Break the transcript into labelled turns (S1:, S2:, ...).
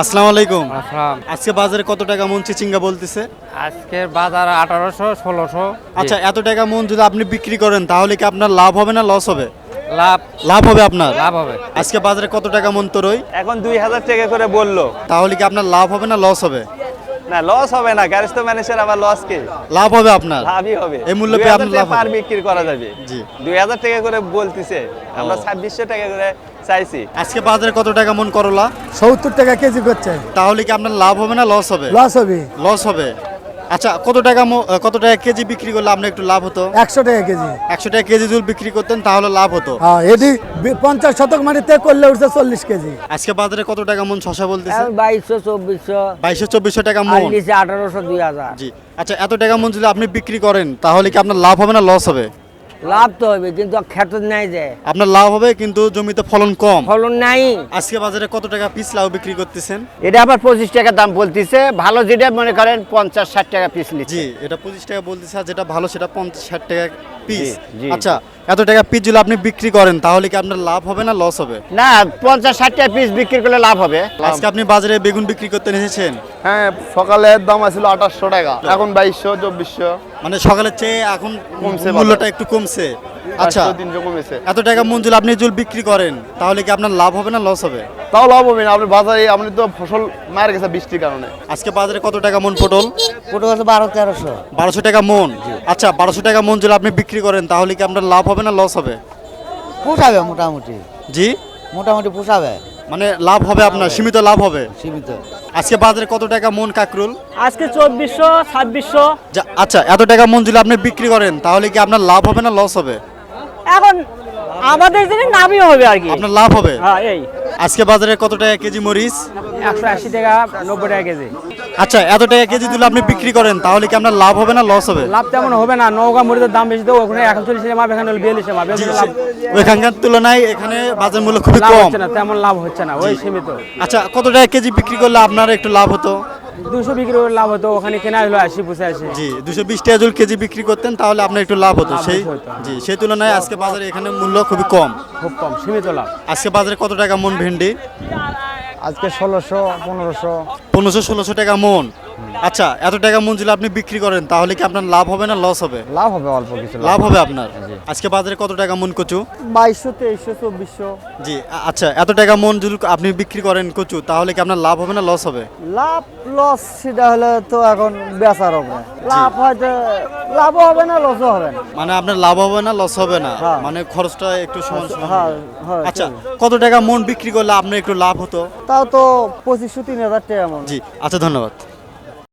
S1: আসসালামু আলাইকুম।
S2: আসসালাম।
S1: আজকে বাজারে কত টাকা মন চিচিঙ্গা বলতেছে?
S2: আজকের বাজার আঠারোশো ষোলোশো।
S1: আচ্ছা এত টাকা মন যদি আপনি বিক্রি করেন তাহলে কি আপনার লাভ হবে না লস হবে?
S2: লাভ।
S1: লাভ হবে আপনার?
S2: লাভ হবে।
S1: আজকে বাজারে কত টাকা মন তরই?
S3: এখন দুই হাজার টাকা করে বলল।
S1: তাহলে কি আপনার লাভ হবে না লস হবে?
S3: না লস হবে না। গ্যারেজ তো ম্যানেজার আবার লস কে?
S1: লাভ হবে আপনার?
S3: লাভই হবে।
S1: এই মূল্য
S3: 2000
S1: পেয়ে আপনার লাভ।
S3: পার বিক্রি করা যাবে।
S1: জি।
S3: দুই হাজার টাকা করে বলতিছে। আমরা। ছাব্বিশশো টাকা করে চাইছি।
S1: আজকে বাজারে কত টাকা মন করলা?
S4: সত্তর টাকা কেজি করছে।
S1: তাহলে কি আপনার লাভ হবে না লস হবে?
S4: লস হবে।
S1: লস হবে। আচ্ছা কত টাকা কত টাকা কেজি বিক্রি করলে আপনার একটু লাভ হতো?
S4: একশো টাকা কেজি।
S1: একশো টাকা কেজি যদি বিক্রি করতেন তাহলে লাভ হতো।
S4: হ্যাঁ এটি পঞ্চাশ শতক মাটিতে করলে উঠছে চল্লিশ কেজি।
S1: আজকে বাজারে কত টাকা মন শশা বলতেছে?
S5: বাইশশো চব্বিশশো।
S1: বাইশশো চব্বিশশো টাকা মন।
S5: আঠারোশো দুই হাজার।
S1: জি। আচ্ছা এত টাকা মন যদি আপনি বিক্রি করেন তাহলে কি আপনার লাভ হবে না লস হবে?
S5: লাভ তো হবে কিন্তু খেত নাই যে।
S1: আপনার লাভ হবে কিন্তু জমিতে ফলন কম।
S5: ফলন নাই।
S1: আজকে বাজারে কত টাকা পিস লাউ বিক্রি করতেছেন?
S6: এটা আবার পঁচিশ টাকা দাম বলতেছে ভালো যেটা মনে করেন পঞ্চাশ ষাট টাকা পিস নিচ্ছে।
S1: জি এটা পঁচিশ টাকা বলতেছে আর যেটা ভালো সেটা পঞ্চাশ ষাট টাকা পিস। আচ্ছা এত টাকা পিস যদি আপনি বিক্রি করেন তাহলে কি আপনার লাভ হবে না লস হবে?
S6: না পঞ্চাশ ষাট টাকা পিস বিক্রি করলে লাভ হবে।
S1: আজকে আপনি বাজারে বেগুন বিক্রি করতে এসেছেন?
S7: হ্যাঁ সকালে দাম আছিল আঠাশশো টাকা এখন বাইশশো চব্বিশশো।
S1: মানে সকালের চেয়ে এখন
S7: কমছে
S1: মূল্যটা একটু কমছে। আচ্ছা
S7: কমেছে।
S1: এত টাকা যদি আপনি যদি বিক্রি করেন তাহলে কি আপনার লাভ হবে না লস হবে?
S7: তাও লাভ হবে না। আপনি বাজারে আপনি তো ফসল মার গেছে বৃষ্টির কারণে।
S1: আজকে বাজারে কত টাকা মন পটল?
S5: পটল আছে বারো তেরোশো।
S1: বারোশো টাকা মন। আচ্ছা বারোশো টাকা মন যদি আপনি বিক্রি করেন তাহলে কি আপনার লাভ হবে না লস হবে?
S5: পোষাবে মোটামুটি।
S1: জি?
S5: মোটামুটি পোষাবে।
S1: মানে লাভ হবে আপনার সীমিত লাভ হবে?
S5: সীমিত।
S1: আজকে বাজারে কত টাকা মন কাকরুল?
S8: আজকে চব্বিশশো ছাব্বিশশো।
S1: আচ্ছা এত টাকা মন যদি আপনি বিক্রি করেন তাহলে কি আপনার লাভ হবে না লস হবে?
S8: এখন আমাদের জন্য নামই হবে আর কি।
S1: আপনার লাভ হবে?
S8: হ্যাঁ এই।
S1: আজকে বাজারে কত টাকা কেজি মরিচ?
S8: একশো আশি টাকা নব্বই টাকা কেজি।
S1: আচ্ছা এত টাকা কেজি দিলে আপনি বিক্রি করেন তাহলে কি আপনার লাভ হবে না লস হবে?
S8: লাভ তেমন হবে না নৌকা মরিচের দাম বেশি তো ওখানে একচল্লিশ মাপ এখানে হলো বিয়াল্লিশ মাপ এখানে
S1: ওইখানকার তুলনায় এখানে বাজার মূল্য খুবই কম।
S8: না তেমন লাভ হচ্ছে না ওই সীমিত।
S1: আচ্ছা কত টাকা কেজি বিক্রি করলে আপনার একটু লাভ হতো?
S8: দুশো বিক্রি করে লাভ হতো ওখানে কেনা হলো আশি পুষে আশি
S1: জি দুশো বিশ টাকা যদি কেজি বিক্রি করতেন তাহলে আপনার একটু লাভ হতো। সেই জি সেই তুলনায় আজকে বাজারে এখানে মূল্য খুবই কম।
S8: খুব কম সীমিত লাভ।
S1: আজকে বাজারে কত টাকা মন ভেন্ডি?
S4: আজকে ষোলোশো পনেরোশো।
S1: পনেরোশো ষোলোশো টাকা মন। আচ্ছা এত টাকা মন আপনি বিক্রি করেন তাহলে কি আপনার লাভ হবে না লস হবে?
S4: লাভ হবে অল্প কিছু
S1: লাভ। হবে আপনার? আজকে বাজারে কত টাকা মন কচু?
S4: বাইশশো তেইশশো চব্বিশশো।
S1: জি আচ্ছা এত টাকা মন যদি আপনি বিক্রি করেন কচু তাহলে কি আপনার লাভ হবে না লস হবে?
S4: লাভ লস সেটা হলে তো এখন বেচার হবে। লাভ হয়তো লাভও হবে না লসও হবে না।
S1: মানে আপনার লাভ হবে না লস হবে না?
S4: হ্যাঁ।
S1: মানে খরচটা একটু সমান সমান
S4: হ্যাঁ,
S1: হবে।
S4: হ্যাঁ,
S1: আচ্ছা কত টাকা মন বিক্রি করলে আপনার একটু লাভ হতো?
S4: তাও তো পঁচিশশো তিন হাজার টাকা মন।
S1: জি আচ্ছা ধন্যবাদ।